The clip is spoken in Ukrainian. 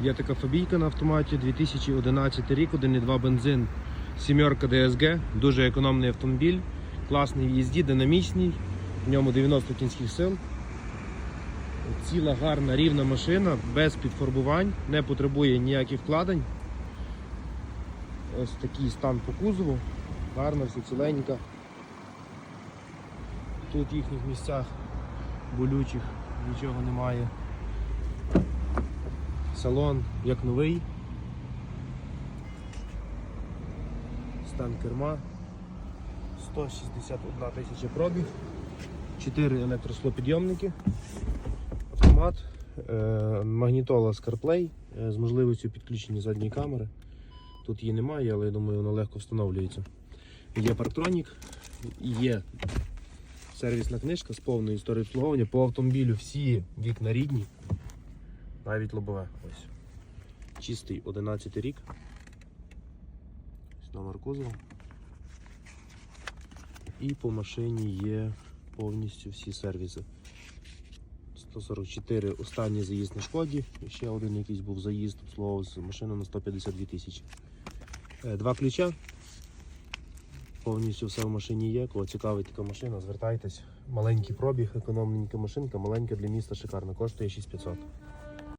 Є така фабійка на автоматі, 2011 рік, 1,2 бензин, сімерка DSG, дуже економний автомобіль, класний в їзді, динамічний, в ньому 90 кінських сил. Ціла гарна рівна машина, без підфарбувань, не потребує ніяких вкладень. Ось такий стан по кузову, гарна, все ціленька. Тут в їхніх місцях болючих нічого немає. Салон як новий. Стан керма. 161 тисяча пробіг. 4 електросклопідйомники. Автомат. Е, магнітола е, з можливістю підключення задньої камери. Тут її немає, але я думаю, воно легко встановлюється. Є парктронік, є сервісна книжка з повною історією обслуговування. По автомобілю всі вікна рідні, навіть лобове. Ось. Чистий 11 рік. Ось номер кузова. І по машині є повністю всі сервіси. 144 останній заїзд на шкоді, ще один якийсь був заїзд, обслуговувався машина на 152 тисячі. Е, Два ключа. Повністю все в машині є. Кого цікавить така машина, звертайтесь. Маленький пробіг, економненька машинка, маленька для міста шикарна, коштує 6500.